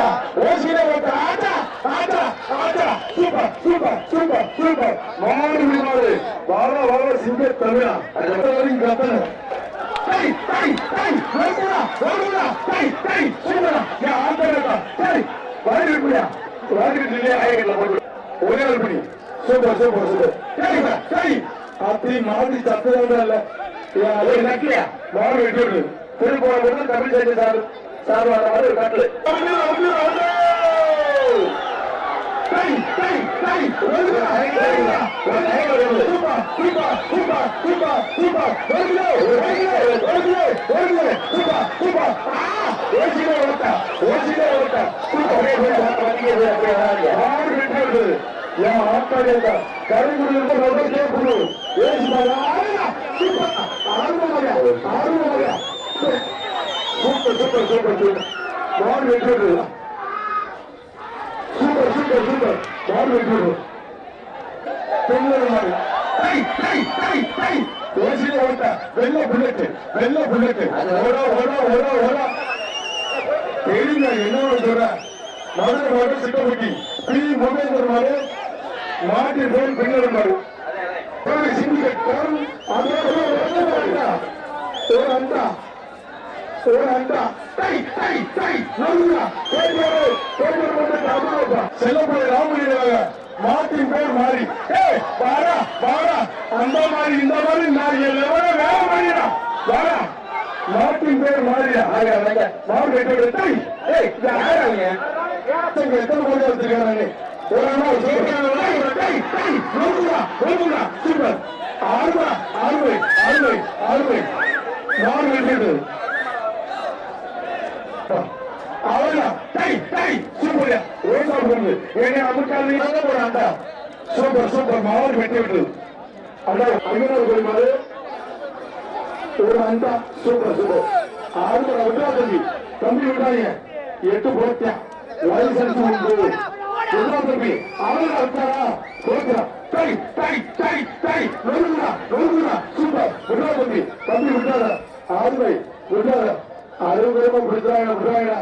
ஓட்டா ஓசியில ஓட்டா ஆட்டா ஆட்டா ஆட்டா சூப்பர் சூப்பர் சூப்பர் சூப்பர். மாடு மாடு. வாழ வாழ சிங்க தமிழா. அது கத்தன டை டை டை ஓடுடா ஓடுடா டை டை சூப்பரா. யா ஆட்டா டை வாடி முடியா? வாடி ஐயல போடு ஒரே ஒரு சூப்பர் சூப்பர் சூப்பர். டை டை அப்படி இல்ல. மாடு தமிழ் செய்தி சார். சார் மாதிரி கட்டளை டை சூப்பர் சூப்பர் சூப்பர் சூப்பர். ஓடுடா ஓடுடா சூப்பர் சூப்பர் சூப்பர். ஆறு விட்டு வெற்றி சூப்பர் சூப்பர் சூப்பர் வெற்றி பெண்கள் மாடு ஓட்ட வெள்ள வெள்ள ஓடா ஓடா ஓடா ஓடா. தெரியுங்க என்ன சொல்ற? மதுரை சிட்டப்பட்டி பி. சிண்டிகேட் ஒரு செல்லப்பட ராமலிங்காக மாட்டின் பேர் மாறி ஏய் வாடா வாடா அந்த மாதிரி இந்த மாதிரி நான் எவ்வளோ வேலை பண்ணிடா வாடா மாட்டின் பேர் மாறியா மாடு கேட்டு டை ஏய் இது ஆறாங்க இங்க எத்தனை கோடி வச்சிருக்காங்க ஒரு அண்ணா ஒரு டை டை நல்லுடா நல்லுடா சூப்பர் ஆறுபா ஆறுவை ஆறுவை ஆறுவை மாடு வெட்டிடு அவனா டை டை சூப்பர் ஓடா போகுது ஏனே அமுக்காலி அங்க போறான்டா சூப்பர் சூப்பர். மாவர் வெட்டி விட்டு அண்ணா ஐநூறு கோடி ஒரு அந்த சூப்பர் சூப்பர். ஆறு விட்டா தம்பி தம்பி விட்டாங்க எட்டு போட்டேன் லைசன்ஸ் உண்டு. விட்டா தம்பி அவன் இருக்காரா போட்டா டை டை டை டை. நொறுங்குடா நொறுங்குடா சூப்பர். விட்டா தம்பி தம்பி விட்டாத ஆறு விட்டாத அறுபது ரூபாய் விடுறாங்க விடுறாங்க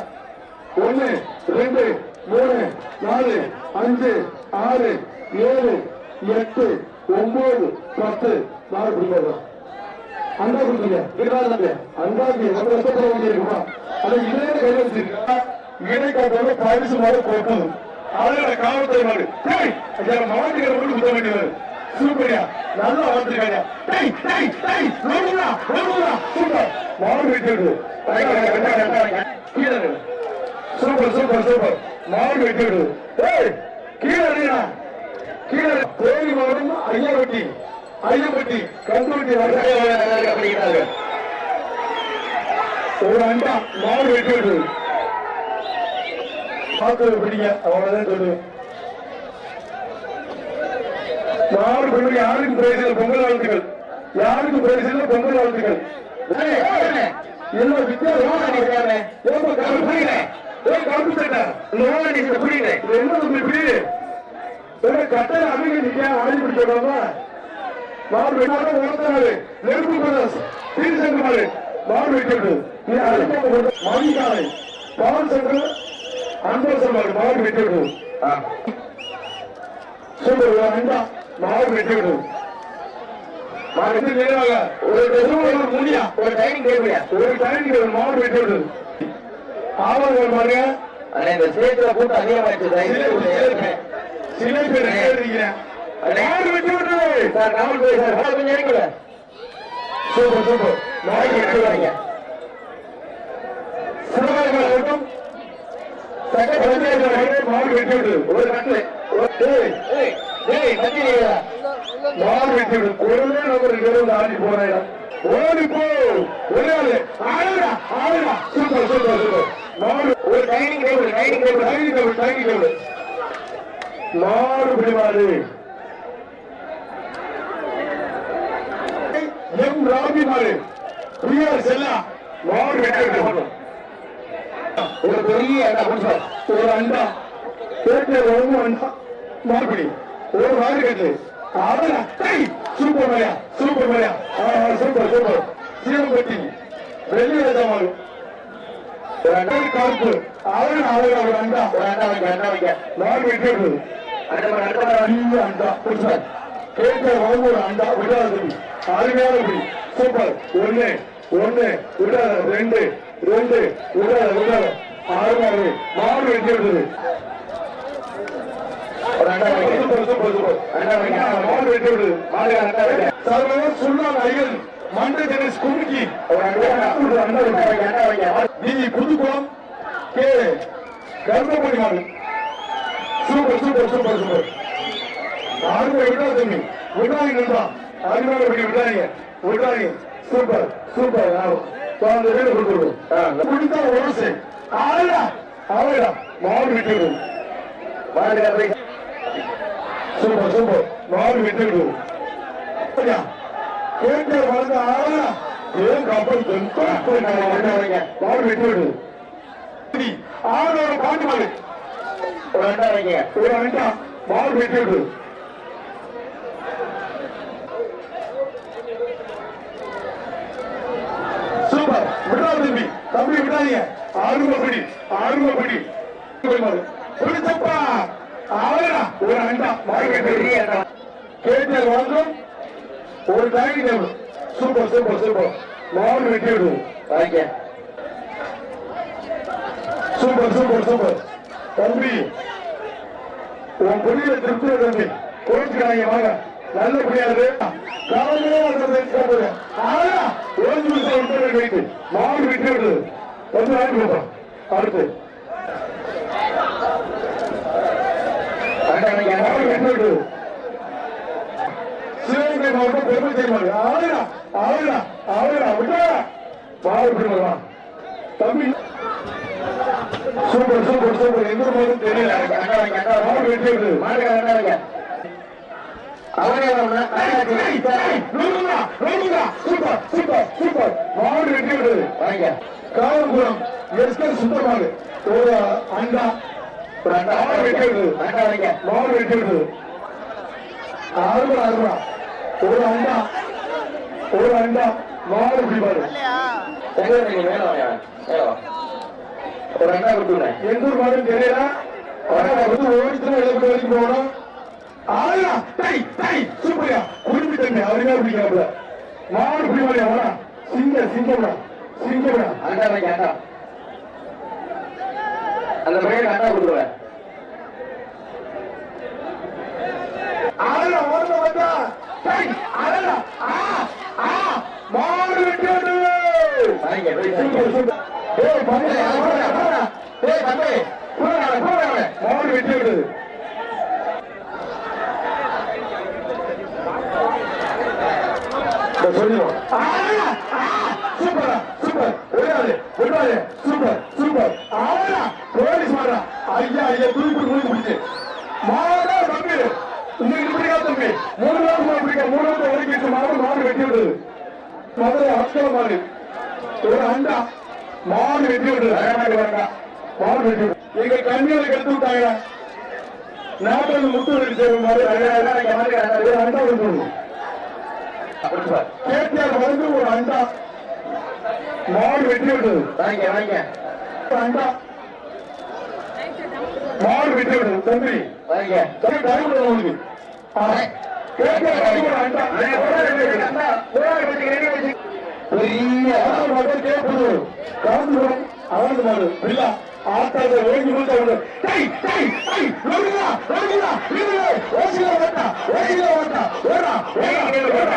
ஒன்னு ரெண்டு மூணு நாலு அஞ்சு ஆறு ஏழு எட்டு ஒன்பது பத்து. நாலு பிடிக்காது? அண்டா கொடுத்தீங்க இருக்காது அண்டாக்கு நம்ம கஷ்டப்பட வேண்டியிருக்குமா அது இதே கை வச்சிருக்கா. இடை காட்டோட பரிசு மாதிரி போட்டது. அதோட காவல்துறை மாடு. டேய் மட்டும் குத்த வேண்டியது. சூப்பரியா. நல்லா வளர்த்துருக்காங்க சூப்பர். மாடு வெட்டிடு சூப்பர் சூப்பர் சூப்பர். மாடு வெட்டிடு கீழே அடியா கீழே தேனி மாவட்டம் ஐயாவட்டி ஐயாவட்டி கந்தூட்டி படிக்கிறாங்க ஒரு அண்டா மாடு வெட்டிடு பார்த்து பிடிங்க அவ்வளவுதான் சொல்லுவேன் மாடு பெண்கள் யாருக்கு பிரைஸ் இல்லை பொங்கல் வாழ்த்துக்கள் யாருக்கு பிரைஸ் இல்லை பொங்கல் வாழ்த்துக்கள் என்ன வித்தியாசம் ஏப்பா கருப்பு புரியல ஏன் கருப்பு சட்டை புரியல என்ன தம்பி புரியுது. ஏன்னா கட்டளை அமைக்க நிக்க அடைஞ்சு பிடிச்சோடாம மாடு வெட்டாத ஓடுத்தாரு நெருப்பு பிரதர்ஸ் தீர்சங்கமாரு மாடு. வெட்டிட்டு. நீ அழைப்ப மணிக்காலை பவன் சென்டர் அன்பரசன் மாடு வெட்டிட்டு. சூப்பர் அண்டா மாடு வெட்டிட்டு. மாடு நேராக. ஒரு டெசம் ஒரு ஒரு டைனிங் டேபிளியா? ஒரு டைம் ஒரு மாடு வெட்டிட்டு. ஆவல் பாருங்க. இந்த சேத்துல கூட்டம் அதிகமாயிடுச்சு சிலை பேர் மாடு வெட்டி விட்டுரு சார் ராமல் போய் சார் ஹால் கொஞ்சம் இறங்கி விடு. சூப்பர். சூப்பர் மாடு வெட்டி விடுறீங்க சிவகாமி மாவட்டம் சட்டப்பஞ்சாயத்து மாடு வெட்டி விட்டு ஒரு கட்டில் மாடு வெட்டி விடு. ஒருவே நம்பர் இருபது ஆடி போறேன் ஓடி போ. ஒரே ஆளு ஆளுடா ஆளுடா சூப்பர் சூப்பர் சூப்பர். ஒரு dining table dining table dining table dining table மாடு பிடிவாரு எம் ராபி மாடு பிஆர் செல்லா மாடு வெட்டி ஒரு பெரிய அண்டா புடிச்சு ஒரு அண்டா பேட்டை ஒன்று அண்டா மார்பிடி. ஒரு மாடு கட்டு. அவனா டை சூப்பர் மரியா சூப்பர் மரியா சூப்பர் சூப்பர். சீரம்பட்டி வெள்ளி ராஜா மாடு ஒரு அண்டா காப்பு அவரு அவரு அவர் அண்டா ஒரு அண்டா வைக்க அண்டா வைக்க மாடு வெட்டி விடுறது அடுத்த மாடு அடுத்த மாடு பெரிய அண்டா புதுசா கேட்க வாங்க ஒரு அண்டா விடாது அருமையான பிடி சூப்பர். ஒண்ணு ஒண்ணு விடாத ரெண்டு ரெண்டு விடாத விடாத ஆறு மாடு வெட்டி விடுறது ஒரு அண்டா வைக்க சூப்பர் சூப்பர் சூப்பர். அண்டா வைக்க மாடு வெட்டி விடுறது மாடு அண்டா வைக்க சர்வதேச சுல்லான் ஐயன் மண்டை டென்னிஸ் அண்டா அண்டா அண்டா அண்டா நீ புதுக்குளம். கே கர்மபுரி மாடு சூப்பர் சூப்பர் சூப்பர் சூப்பர். ஆறுமை விடா தம்பி விடாங்க நண்பா. அருமையான படி விடாங்க விடாங்க சூப்பர் சூப்பர். அந்த வீடு கொடுத்துருவோம் குடித்தா உரசு ஆளா அவடா மாடு விட்டு விடுவோம். மாடு சூப்பர் சூப்பர். மாடு விட்டு விடுவோம். கேட்க வளர்ந்த ஆளா ஏன் கப்பல் மாடு விட்டு விடுவோம். ஆளோட பாட்டு மாடு ஒரு அண்டா மாடு விட்டு விடுவோம் சூப்பர். விடா தம்பி. தம்பி விடாதீங்க. ஆறுமை பிடி ஆறுமை பிடி பிடிச்சப்பா அவரா ஒரு அண்டா மார்க்கெட் பெரிய கேட்டல் வாங்கும் ஒரு dining table super super super. மாவு வெட்டி விடுவோம் சூப்பர் சூப்பர் சூப்பர். தம்பி உன் புரிய திருப்தி தம்பி. கோயிச்சுக்கிறாங்க வாங்க நல்ல புரியாது காலையிலே விட்டு விடுது கொஞ்சம் வாங்கி அடுத்து. அண்டா விட்டு விடுது சிவகங்கை மாவட்டம் பெருமை செய்வாங்க. ஆளுடா ஆளுடா ஆளுடா விட்டா மாவு விட்டு விடுவான் தம்பி. Super super super. எந்த மாதிரி தெரியல சூப்பர் சூப்பர் சூப்பர் மாடு வெட்டி விடுது காவல்புரம் எஸ்கே சுத்தமாக ஒரு அண்டா ஒரு அண்டா மாடு வெட்டி விடுது மாடு வெட்டி விடுது அறுபது ஒரு அண்டா ஒரு அண்டா மாடு எங்க ஒரு அண்டா கொடுத்துருங்க. எந்த ஒரு மாடும் தெரியல. வந்து ஓடிச்சு எழுபது வரைக்கும் போகணும். ஆயா டை டை சூப்பரியா. பிடிக்கிறாப்ல மாடு பிடிவாடியா வரா சிங்க சிங்கம்டா சிங்கம்டா அண்டா வைக்க அண்டா அந்த பையனுக்கு அண்டா கொடுத்துருவேன் ஆளா ஓடுல வந்தா டை ஆ ஆ. மாடு சூப்பர் சூப்பர். ஏய் பண்ணு ஏய் தம்பி போடா போடா மாடு வெட்டியாடு சொல்லுவோம் சூப்பரா சூப்பர். விடாது விடாது சூப்பர் சூப்பர். ஆனா போலீஸ் மாடா ஐயா ஐயா துருப்பு துருப்பு பிடிச்சு மாடா தம்பி. உங்களுக்கு பிடிக்காத தம்பி. மூணு நாள் பிடிக்க மூணு நாள் மாடு மாடு வெட்டி விடுது. மதுரை அஸ்கல மாடு. ஒரு அண்டா. மாடு வெட்டி வேண்டாம் மாடு வெட்டி எங்க கண்ணியில் கெடுத்து விட்டாங்க செய்யும் மாதிரி அழகாக ஒரு அண்டா விட்டுருது கேடிஆர் வந்து ஒரு அண்டா மாடு வெட்டி ஒரு அண்டா மாடு வெட்டி விடுது தம்பி உங்களுக்கு கேடிஆர் அண்டா பெரிய கேட்பது காந்திபுரம் அவனது மாடு பில்லா ஆட்டாத ஓங்கி முடிச்ச அவனு டை டை டை லோகிலா லோகிலா லோகிலா ஓசிலா வட்டா ஓசிலா வட்டா ஓடா ஓடா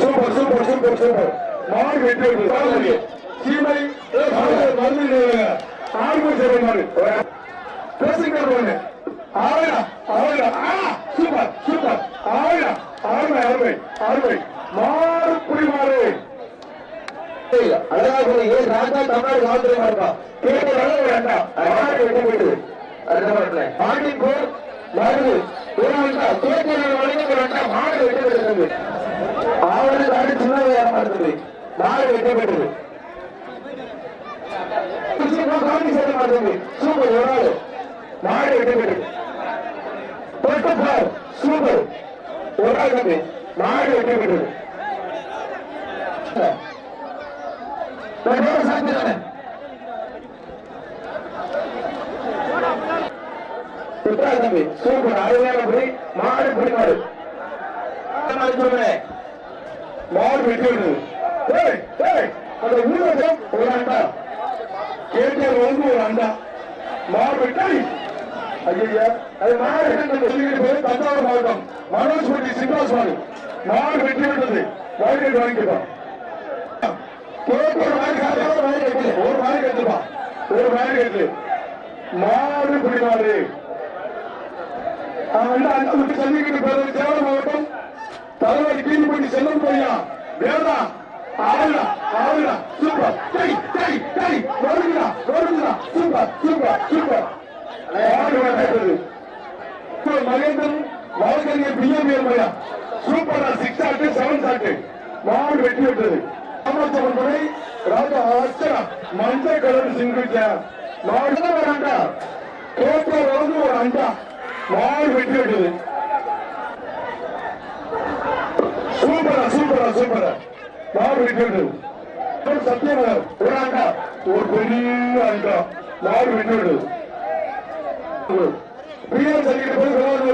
சூப்பர் சூப்பர் சூப்பர் சூப்பர். மாடு வெட்டி விடுது சீமை மருந்து ஆறு சேவை மாடு பேசுங்க ஒண்ணு ஆயிரம் ஆயிரம் ஆ சூப்பர் சூப்பர். ஆயிரம் அருமை அருமை அருமை மாறு புடி மாடு அழகா ராஜா தமிழ்நாடு காவல்துறை மாறுப்பா கேட்டு வர வேண்டாம். மாடு வெட்டி விடுது அடுத்த மாட்டுல மாடு வெட்டி விடுறது ஆவண தாண்டி சின்ன மாடுது மாடு வெட்டி விடுது காந்தி சேர்க்க மாட்டேங்குது சூப்பர் ஒரு ஆள் மாடு வெட்டி விடுது தொட்டு பார். சூப்பர். ஒரு ஆள் மாடு வெட்டி விடுது தம்பி சூப்பர் அருமையான புடி மாடு புடி மாடு மாடு வெட்டி விடுது அந்த ஊரகம் ஒரு அண்டா. கேட்டியர் வந்து ஒரு அண்டா. மாடு வெட்டி ஐயா அது மாடு மனோஜ் பட்டி சிவாஸ்வாமி மாதிரி ஒரு மாதிரி கட்டுப்பா ஒரு மாதிரி கட்டு மாடு பிடிமாடு அந்த அந்த விட்டு சொல்லிக்கிட்டு சேலம் மாவட்டம். தலைவர் கீழ்பட்டி செல்லும் பையா வேதா. ஆளுடா ஆளுடா சூப்பர். டை டை டை வருகிறா வருகிறா சூப்பர் சூப்பர் சூப்பர். மகேந்திரன் வழக்கறிஞர் பிஎம்ஏ பையா சூப்பரா சிக்ஸ் ஆட்டு செவன் ஆட்டு மாடு வெட்டி விட்டது ராமச்சந்திரன் துணை. ராஜா அச்சரா மஞ்சள் கலர் சிங்கிள் மாடு தான் ஒரு அண்டா தோற்ற வந்து ஒரு அண்டா மாடு வெட்டி விட்டது சூப்பரா சூப்பரா சூப்பரா மாடு விட்டு சத்தியநகர் ஒரு அண்டா ஒரு பெரிய அண்டா மாடு விட்டு பிரியர் சொல்லிட்டு போய் சொல்லுவாங்க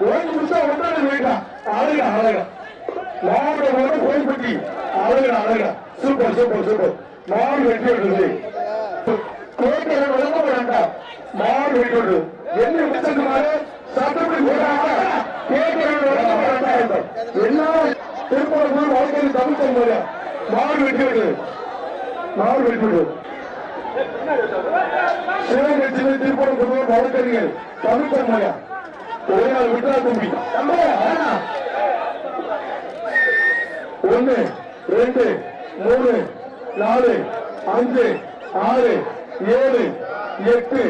நாகேஸ்வரியா மாடு வெட்டி போயிட்டா அழகா அழகா மாடு வந்து கோயில்பட்டி அழகா அழகா சூப்பர் சூப்பர் சூப்பர். மாடு வெட்டி விட்டது கோட்டை வழங்க வேண்டாம் மாடு விட்டு என்ன விட்டுமாறு சட்டப்படி போறாங்க கேட்கிறவங்க வழங்க வேண்டாம் என்ன திருப்பூர் வாழ்க்கை தமிழ் சொல்லுங்க மாடு விட்டு விடு மாடு விட்டு விடு சிவகட்சியில திருப்பூர் பொதுவாக தமிழ் ஒரே நாள் விட்டா தம்பி. ஒன்னு ரெண்டு மூணு நாலு அஞ்சு ஆறு ஏழு எட்டு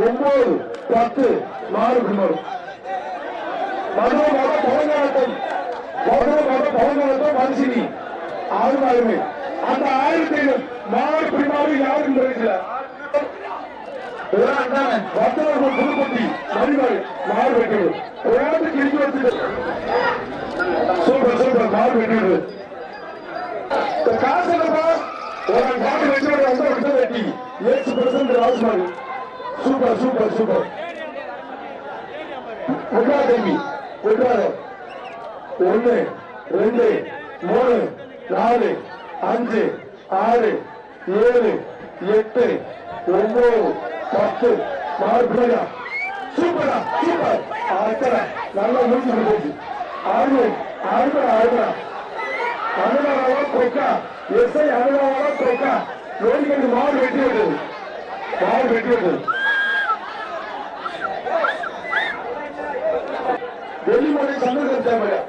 ஒன்பது பத்து நாலு பின்னோடு மனோ மத பவங்காலத்தம் மனோ மத பவங்காலத்தம் மனுஷினி. ஆறு நாளுமே அந்த ஆயிரத்தி மாடு பிரிமாறு யாருக்கும் தெரியல புதுப்பட்டி மணிமாறு மாடு வெட்டிவிடு ஒரு இடிச்சு வச்சுட்டு சூப்பர் சூப்பர் மாடு வெட்டிவிடு காசு ஒரு மாடு வெட்டிவிடு வந்தா விட்டு வெட்டி ஏசு பிரசன்ட் ராஜ்மாரி சூப்பர் சூப்பர் சூப்பர் விட்ரா தம்பி விட்றாரு ஒன்னு ரெண்டு மூணு நாலு அஞ்சு ஆறு ஏழு எட்டு ஒன்பது பத்து நாலு சூப்பரா சூப்பர் ஆத்தரா நல்லா மூச்சு போச்சு ஆறு ஆறுபடா ஆறுபடா அனுபவம் கொக்கா எஸ்ஐ அனுபவம் கொக்கா ரோடிக்கு மாறு வெட்டி விட்டது மாறு வெட்டி விட்டது வெளிமொழி சந்தேகம் தேவையா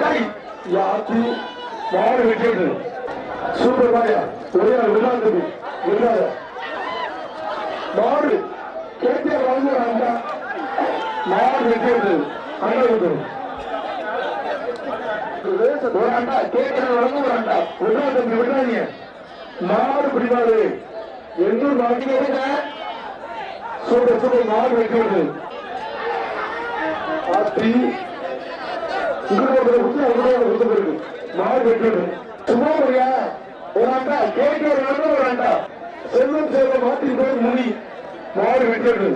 கை யாத்தி மாறு வெட்டி விட்டது சூப்பர் மாரியா ஒரே நாள் விழாது மாறு மாடு கேட்டியார் வாங்குறாங்க மாறு வெட்டி விட்டது அண்ணா விட்டது ஒரு அண்டா கேட்கிற வழங்க ஒரு அண்டா விடா தம்பி விடாதீங்க மாடு பிடிவாது என்று மாட்டிக்க சூப்பர் வைக்கிறது ஆத்தி. இங்கிட்ட குத்து அங்கிட்ட குத்து இருக்கு மாடு வைக்கிறது சும்மா ஒரு அண்டா கேட்கிற வழங்க ஒரு அண்டா செல்வம் செல்வம் மாற்றி போய் முடி நாலு விக்கெட்டு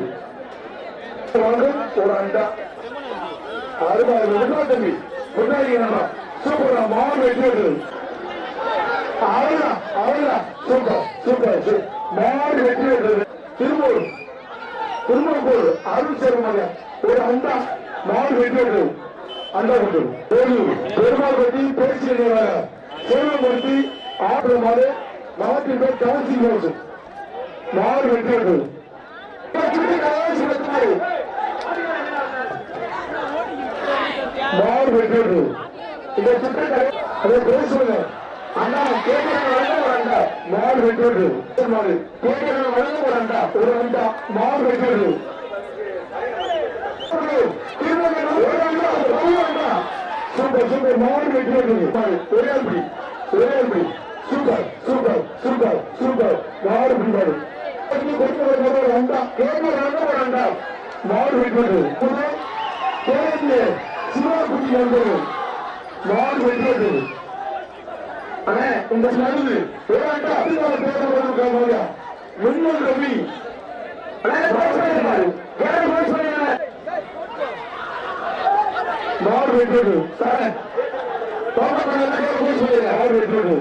ஒரு அண்டா அறுபது விடா தம்பி. சூப்பரா மாடு வைக்கிறது அவ்வளவுதான் அவ்வளவுதான் சூப்பர் சூப்பர் சூப்பர். வெற்றி பெற்றது திருப்பூர் அருள் சேர்மங்க ஒரு அண்டா மாடு வெற்றி அண்டா கொண்டு பெருமாள் பற்றி பேசி ஆடுற மாதிரி மாட்டின் பேர் கவுன்சில் ஹவுஸ் வெற்றி பெற்றது மாடு அதை பேசுவாங்க அண்ணா கேட்கிறவங்க வழங்க ஒரு அண்டா மாடு வெட்டுவது மாடு கேட்கிறவங்க வழங்க ஒரு அண்டா ஒரு அண்டா மாடு வெட்டுவது சூப்பர் சூப்பர் மாடு வெட்டுவது ஒரே ஒரே சூப்பர் சூப்பர் சூப்பர் சூப்பர் மாடு பிடிப்பாடு கொடுக்கிற ஒரு அண்டா கேட்கிற வழங்க ஒரு அண்டா மாடு வெட்டுவது கேட்கு சிவா குட்டி வந்தது மாடு வெட்டுவது அண்ணே இந்த நடுவு ஏன்டா அதிகார பேர போடுங்க முன்னூறு ரவி மாறு வெட்டுறது சார் தோட்டப்பட போய் சொல்லுங்க மாறு வெட்டுறது